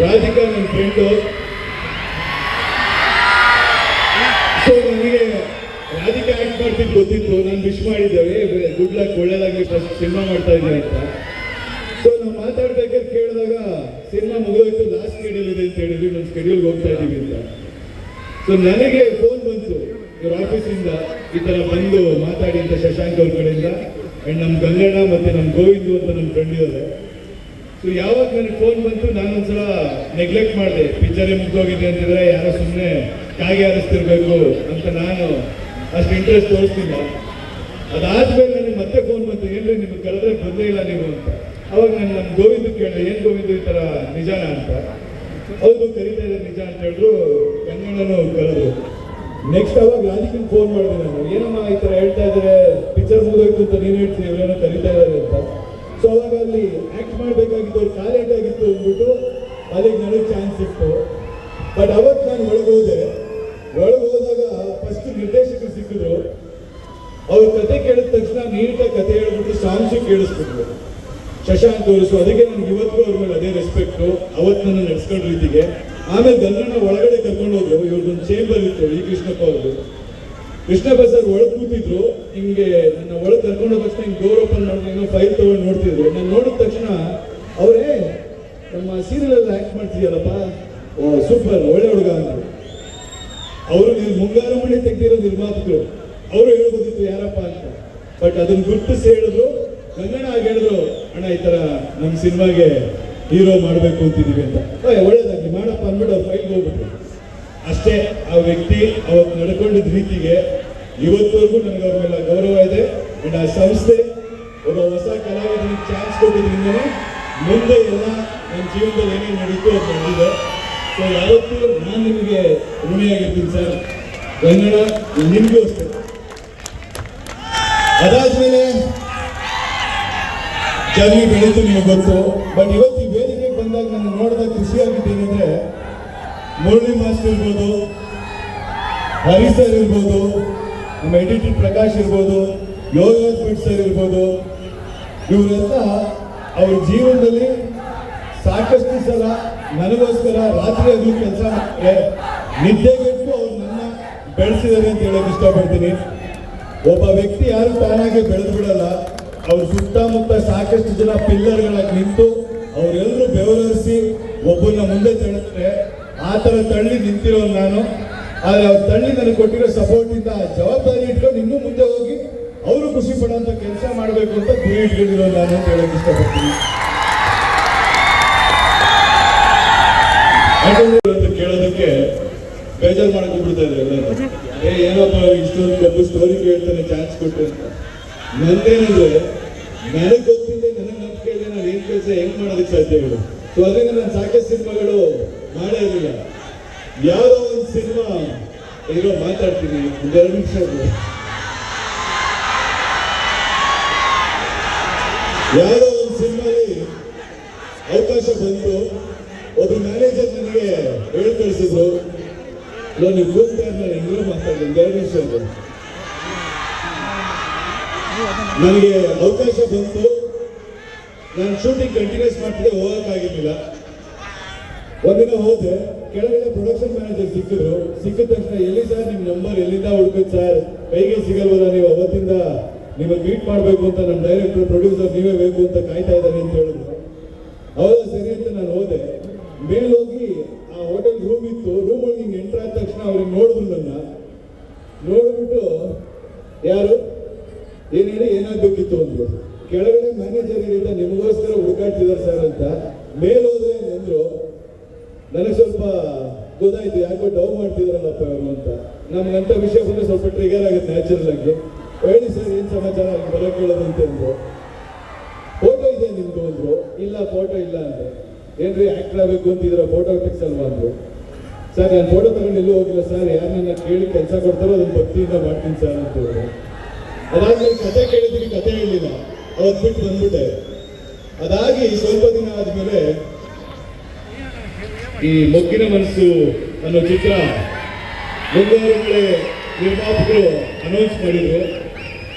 ರಾಧಿಕಾ ನನ್ನ friend so ನನಗೆ Radhika act ಮಾಡ್ತಿದ್ದು ಗೊತ್ತಿತ್ತು ನಾನು ವಿಶ್ ಮಾಡಿದ್ದೇವೆ ಗುಡ್ ಲಕ್ ಒಳ್ಳೇದಾಗಿ ಫಸ್ಟ್ ಸಿನಿಮಾ ಮಾಡ್ತಾ ಇದ್ದೀನಿ ಅಂತ ಸೊ ನಾವು ಮಾತಾಡ್ಬೇಕಾದ್ರೆ ಕೇಳಿದಾಗ ಸಿನಿಮಾ ಮುಗಿದೋಯ್ತು ಲಾಸ್ಟ್ ಸ್ಕೆಡ್ಯೂಲ್ ಇದೆ ಅಂತ ಹೇಳಿದ್ವಿ ನಾನು ಸ್ಕೆಡ್ಯೂಲ್ಗೆ ಹೋಗ್ತಾ ಇದ್ದೀವಿ ಅಂತ ಸೊ ನನಗೆ ಫೋನ್ ಬಂತು ಇವ್ರ ಆಫೀಸಿಂದ ಈ ಥರ ಬಂದು ಮಾತಾಡಿ ಅಂತ ಶಶಾಂಕ್ ಅವ್ರ ಕಡೆಯಿಂದ. ಆ್ಯಂಡ್ ನಮ್ಮ ಗಂಗಣ್ಣ ಮತ್ತು ನಮ್ಮ ಗೋವಿಂದು ಅಂತ ನಮ್ಮ ಫ್ರೆಂಡ್ ಇದ್ದಾರೆ. ಸೊ ಯಾವಾಗ ನನಗೆ ಫೋನ್ ಬಂತು, ನಾನೊಂದ್ಸಲ ನೆಗ್ಲೆಕ್ಟ್ ಮಾಡಿದೆ. ಪಿಕ್ಚರೇ ಮುಗ್ದೋಗಿದೆ ಅಂತಿದ್ರೆ ಯಾರೋ ಸುಮ್ಮನೆ ಕಾಗೆ ಆರಿಸ್ತಿರ್ಬೇಕು ಅಂತ ನಾನು ಅಷ್ಟು ಇಂಟ್ರೆಸ್ಟ್ ತೋರಿಸ್ತಿಲ್ಲ ಅದಾದ್ಮೇಲೆ ನನಗೆ ಮತ್ತೆ ಫೋನ್ ಬಂತು, ಏನ್ರಿ ನಿಮ್ಗೆ ಕರೆದ್ರೆ ಬಂದೇ ಇಲ್ಲ ನೀವು ಅಂತ. ಅವಾಗ ನಾನು ನಮ್ಮ ಗೋವಿಂದ ಕೇಳಿದೆ, ಏನು ಗೋವಿಂದ ಈ ಥರ ನಿಜಾನ ಅಂತ? ಹೌದು, ಕರೀತಾ ಇದೆ ನಿಜ ಅಂತ ಹೇಳಿದ್ರು ಕನ್ನಡನು ಕರೆದ್ರು. ನೆಕ್ಸ್ಟ್ ಅವಾಗ ರಾಜಕೀಯ ಫೋನ್ ಮಾಡಿದೆ ನಾನು. ಏನಮ್ಮ ಈ ಥರ ಹೇಳ್ತಾ ಇದ್ದಾರೆ? ಪಿಕ್ಚರ್ ಮುಗಿದೋಯ್ತು ಅಂತ ನೀನು ಹೇಳ್ತೀನಿ ಇವರೇನೋ ಕರೀತಾ ಇದ್ದಾರೆ ಅಂತ. ಸೊ ಅವಾಗ ಅಲ್ಲಿ ಆಕ್ಟ್ ಮಾಡಬೇಕಾಗಿತ್ತು, ಅವ್ರು ಟ್ಯಾಲೆಂಟ್ ಆಗಿತ್ತು ಅಂದ್ಬಿಟ್ಟು ಅದಕ್ಕೆ ನನಗೆ ಚಾನ್ಸ್ ಸಿಕ್ತು ಬಟ್ ಅವತ್ತು ನಾನು ಒಳಗೆ ಹೋದೆ. ಒಳಗೆ ಹೋದಾಗ ಫಸ್ಟ್ ನಿರ್ದೇಶಕರು ಸಿಕ್ಕಿದ್ರು. ಅವ್ರ ಕತೆ ಕೇಳಿದ ತಕ್ಷಣ ನೀಟಾಗಿ ಕತೆ ಹೇಳ್ಬಿಟ್ಟು ಸಾಂಗ್ಸು ಕೇಳಿಸ್ಬಿಟ್ರು. ಶಶಾಂಕ್ ತೋರಿಸು ಅದಕ್ಕೆ ನನಗೆ ಇವತ್ತು ಅವ್ರ ಮೇಲೆ ಅದೇ ರೆಸ್ಪೆಕ್ಟು ಅವತ್ತು ನನ್ನ ನಡೆಸ್ಕೊಂಡ ರೀತಿಗೆ ಆಮೇಲೆ ಗಲ್ಲನ ಒಳಗಡೆ ಕರ್ಕೊಂಡು ಹೋದ್ರು ಇವ್ರದ್ದೊಂದು ಚೇಂಬರ್ ಇತ್ತು ಈ ಕೃಷ್ಣಪ್ಪ ಅವ್ರದ್ದು. ಕೃಷ್ಣಪ್ಪ ಬಸರ್ ಒಳಗೆ ಕೂತಿದ್ರು, ಹಿಂಗೆ ನನ್ನ ಒಳಗೆ ಕರ್ಕೊಂಡು ತಕ್ಷಣ ಹಿಂಗೆ ಡೋರ್ ಓಪನ್ ಏನೋ ಫೈಲ್ ತಗೊಂಡು ನೋಡ್ತಿದ್ರು. ನಾನು ನೋಡಿದ ತಕ್ಷಣ ಅವರೇ, ನಮ್ಮ ಸೀರಿಯಲ್ ಆ್ಯಕ್ಟ್ ಮಾಡ್ತಿದ್ಯಲ್ಲಪ್ಪ. ಓ ಸೂಪರ್ ಒಳ್ಳೆ ಹುಡುಗ ಅಂದರು. ಅವರು ನೀವು ಮುಂಗಾರು ಮಳೆ ತೆಗ್ದಿರೋ ನಿರ್ಮಾಪಕರು ಅವರು ಹೇಳ್ಬೋದಿತ್ತು ಯಾರಪ್ಪ ಅಂತ. ಬಟ್ ಅದನ್ನ ಗುರುತಿಸಿ ಹೇಳಿದ್ರು ಗಂಗಣ್ಣ ಆಗಿ ಹೇಳಿದ್ರು, ಅಣ್ಣ, ಈ ತರ ನಮ್ಮ ಸಿನಿಮಾಗೆ ಹೀರೋ ಮಾಡಬೇಕು ಅಂತಿದ್ದೀವಿ ಅಂತ. ಒಳ್ಳೇದಾಗಿ ಮಾಡಪ್ಪ ಅಂದ್ಬಿಟ್ಟು ಅವ್ರು ಫೈಲ್ಗೆ ಹೋಗ್ಬಿಟ್ರು. ಅಷ್ಟೇ ಆ ವ್ಯಕ್ತಿ ಅವತ್ತು ನಡ್ಕೊಂಡಿದ್ದ ರೀತಿಗೆ ಇವತ್ತವರೆಗೂ ನನಗೆ ಅವ್ರ ಮೇಲೆ ಗೌರವ ಇದೆ. ಅಂಡ್ ಆ ಸಂಸ್ಥೆ ಒಬ್ಬ ಹೊಸ ಕಲಾವಿದನಿಗೆ ಚಾನ್ಸ್ ಕೊಟ್ಟಿದ್ರಿಂದನೇ ಮುಂದೆ ಎಲ್ಲ ನನ್ನ ಜೀವನದಲ್ಲಿ ಏನೇನು ನಡೀತು ಅದು ನಡೆದಿದೆ. ಸೊ ಯಾವತ್ತೂ ನಾನು ನಿಮಗೆ ಋಣಿಯಾಗಿರ್ತೀನಿ ಸರ್. ಕನ್ನಡ ನಿಮಗೂ ಅಷ್ಟೇ. ಅದಾದ್ಮೇಲೆ ಜರ್ನಿ ಬೆಳೀತು ನಿಮಗೆ ಗೊತ್ತು. ಬಟ್ ಇವತ್ತು ಈ ವೇದಿಕೆಗೆ ಬಂದಾಗ ನಾನು ನೋಡಿದಾಗ ಖುಷಿ ಆಗಿದ್ದೇನೆಂದ್ರೆ ಮುರಳಿ ಮಾಸ್ಟರ್ ಇರ್ಬೋದು, ಹರಿ ಸರ್ ಇರ್ಬೋದು, ನಮ್ಮ ಎಡಿಟರ್ ಪ್ರಕಾಶ್ ಇರ್ಬೋದು ಯೋಗ ಸರ್ ಇರ್ಬೋದು. ಇವರೆಲ್ಲ ಅವ್ರ ಜೀವನದಲ್ಲಿ ಸಾಕಷ್ಟು ಸಲ ನನಗೋಸ್ಕರ ರಾತ್ರಿ ಅದು ಕೆಲಸ ಮಾಡ್ತಾರೆ. ನಿದ್ದೆಗೆಟ್ಟು ಅವ್ರು ನನ್ನ ಬೆಳೆಸಿದ್ದಾರೆ ಅಂತ ಹೇಳಕ್ ಇಷ್ಟಪಡ್ತೀನಿ. ಒಬ್ಬ ವ್ಯಕ್ತಿ ಯಾರು ತಾನಾಗೆ ಬೆಳೆದು ಬಿಡಲ್ಲ. ಅವ್ರ ಸುತ್ತಮುತ್ತ ಸಾಕಷ್ಟು ಜನ ಪಿಲ್ಲರ್ಗಳಾಗಿ ನಿಂತು ಅವರೆಲ್ಲರೂ ಬೆವರಿಸಿ ಒಬ್ಬರನ್ನ ಮುಂದೆ ತಳ್ಳಿದ್ರೆ ಆ ಥರ ತಳ್ಳಿ ನಿಂತಿರೋ ನಾನು. ಆದರೆ ಅವ್ರ ತಳ್ಳಿ ನನಗೆ ಕೊಟ್ಟಿರೋ ಸಪೋರ್ಟ್ ಇಂದ ಜವಾಬ್ದಾರಿ ಇಟ್ಕೊಂಡು ಇನ್ನೂ ಮುಂದೆ ಹೋಗಿ ಅವರು ಖುಷಿ ಪಡೋಂಥ ಕೆಲಸ ಮಾಡಬೇಕು ಅಂತ ಗುರಿ ಇಟ್ಕೊಂಡಿರೋ ನಾನು ಅಂತ ಹೇಳಕ್ ಇಷ್ಟಪಡ್ತೀನಿ. ಇವತ್ತು ಕೇಳೋದಕ್ಕೆ ಬೇಜಾರು ಮಾಡ್ಕೊಂಡ್ಬಿಡ್ತಾ ಇದ್ರು ಎಲ್ಲರೂ. ಏ, ಏನಪ್ಪ ಇಷ್ಟೊಂದು ಕಬ್ಬು ಸ್ಟೋರಿ ಕೇಳ್ತಾನೆ ಚಾನ್ಸ್ ಕೊಟ್ಟು ಅಂತ. ನಂದೇನಂದ್ರೆ, ನನಗೆ ಗೊತ್ತಿದೆ ನನಗೆ ನಂಬಿಕೆ ಇದೆ ನಾನು ಏನು ಕೆಲಸ ಹೆಂಗ್ ಮಾಡೋದಕ್ಕೆ ಸಾಧ್ಯಗಳು ಸೊ ಅದರಿಂದ ನಾನು ಸಾಕಷ್ಟು ಸಿನಿಮಾಗಳು ಮಾಡೇ ಇರಲಿಲ್ಲ ಯಾವುದೋ ಒಂದು ಸಿನಿಮಾ ಏನೋ ಮಾತಾಡ್ತೀನಿ ಒಂದೆರಡು ನಿಮಿಷ. ಯಾವುದೋ ಒಂದು ಸಿನಿಮಾಲಿ ಅವಕಾಶ ಬಂತು. ಒಬ್ರು ಮ್ಯಾನೇಜರ್ ನನಗೆ ಹೇಳಿ ಕಳಿಸಿದ್ರು ನೀವು ಕೂಗ್ತಾ ಇರಲಿಲ್ಲ ಹೆಂಗೋ ಮಾತಾಡಿ ಎರಡು ನಿಮಿಷ ನನಗೆ ಅವಕಾಶ ಬಂತು. ನಾನು ಶೂಟಿಂಗ್ ಕಂಟಿನ್ಯೂಸ್ ಮಾಡ್ತಿದ್ದೆ, ಹೋಗಕ್ಕಾಗಿರ್ಲಿಲ್ಲ. ಒಂದಿನ ಹೋದೆ, ಕೆಳಗಡೆ ಪ್ರೊಡಕ್ಷನ್ ಮ್ಯಾನೇಜರ್ ಸಿಕ್ಕಿದ್ರು. ಸಿಕ್ಕಿದ ತಕ್ಷಣ ಎಲ್ಲಿ ಸರ್ ನಿಮ್ ನಂಬರ್ ಎಲ್ಲಿಂದ ಹುಡುಕುತ್ತೆ ಸರ್ ಕೈಗೆ ಸಿಗಲ್ವಲ್ಲ ನೀವು ಅವತ್ತಿಂದ? ನಿಮಗೆ ಮೀಟ್ ಮಾಡಬೇಕು ಅಂತ ನಮ್ಮ ಡೈರೆಕ್ಟರ್ ಪ್ರೊಡ್ಯೂಸರ್ ನೀವೇ ಬೇಕು ಅಂತ ಕಾಯ್ತಾ ಇದ್ದಾರೆ ಅಂತ ಹೇಳಿದ್ರು. ಹೌದಾ ಸರಿ ಅಂತ ನಾನು ಹೋದೆ. ಮೇಲ್ ಹೋಗಿ ಆ ಹೋಟೆಲ್ ರೂಮ್ ಇತ್ತು. ರೂಮ್ ಒಳಗೆ ಹಿಂಗೆ ಎಂಟರ್ ಆದ ತಕ್ಷಣ ಅವ್ರಿಗೆ ನೋಡಿದ್ರು ನನ್ನ. ನೋಡ್ಬಿಟ್ಟು, ಯಾರು? ಏನೇನು ಹೇಳಿ ಏನಾಗಬೇಕಿತ್ತು ಅಂದ್ರು. ಕೆಳಗಡೆ ಮ್ಯಾನೇಜರ್ ಹೇಳಿದ ನಿಮಗೋಸ್ಕರ ಹುಡುಕಾಡ್ತಿದ್ದಾರೆ ಸರ್ ಅಂತ. ಮೇಲ್ ಹೋದ್ರೆ ಅಂದ್ರು ನನಗೆ ಸ್ವಲ್ಪ ಗೊತ್ತಾಯ್ತು ಯಾಕೋ ಡೌ ಮಾಡ್ತಿದ್ರಲ್ಲಪ್ಪ ಅವರು ಅಂತ. ನಮ್ಗಂತ ವಿಷಯ ಬಂದ್ರೆ ಸ್ವಲ್ಪ ಟ್ರಿಗರ್ ಆಗುತ್ತೆ ನ್ಯಾಚುರಲ್ ಆಗಿ. ಹೇಳಿ ಸರ್ ಏನ್ ಸಮಾಚಾರ? ಬರೋ ಕೇಳೋದು ಅಂತ ಅಂದ್ರು. ಫೋಟೋ ಇದೆ ನಿಮ್ದು? ಅಂದ್ರು. ಇಲ್ಲ ಫೋಟೋ ಇಲ್ಲ ಅಂದ್ರೆ. ಏನ್ರಿ ಆಕ್ಟರ್ ಆಗ್ಬೇಕು ಅಂತಿದ್ರ ಫೋಟೋ ಅಲ್ವಾ ಅಂದ್ರು. ಸರ್ ನಾನು ಫೋಟೋ ತಗೊಂಡು ಎಲ್ಲೂ ಹೋಗಿಲ್ಲ. ಸರ್ ಯಾರನ್ನ ಕೇಳಿ ಕೆಲಸ ಕೊಡ್ತಾರೋ ಅದನ್ನ ಭಕ್ತಿಯಿಂದ ಮಾಡ್ತೀನಿ ಸರ್ ಅಂತ ಹೇಳಿದ್ರು. ಅದಾದ್ಮೇಲೆ ಕತೆ ಕೇಳಿದ್ರಿ ಕತೆ ಹೇಳಿಲ್ಲ ಅವತ್ತು ಬಿಟ್ಟು ಬಂದ್ಬಿಟ್ಟೆ. ಅದಾಗಿ ಸ್ವಲ್ಪ ದಿನ ಆದ್ಮೇಲೆ ಈ ಮೊಗ್ಗಿನ ಮನಸ್ಸು ಅನ್ನೋ ಚಿತ್ರ ಮುಂಗಾರು ನಿರ್ಮಾಪಕರು ಅನೌನ್ಸ್ ಮಾಡಿದ್ರು.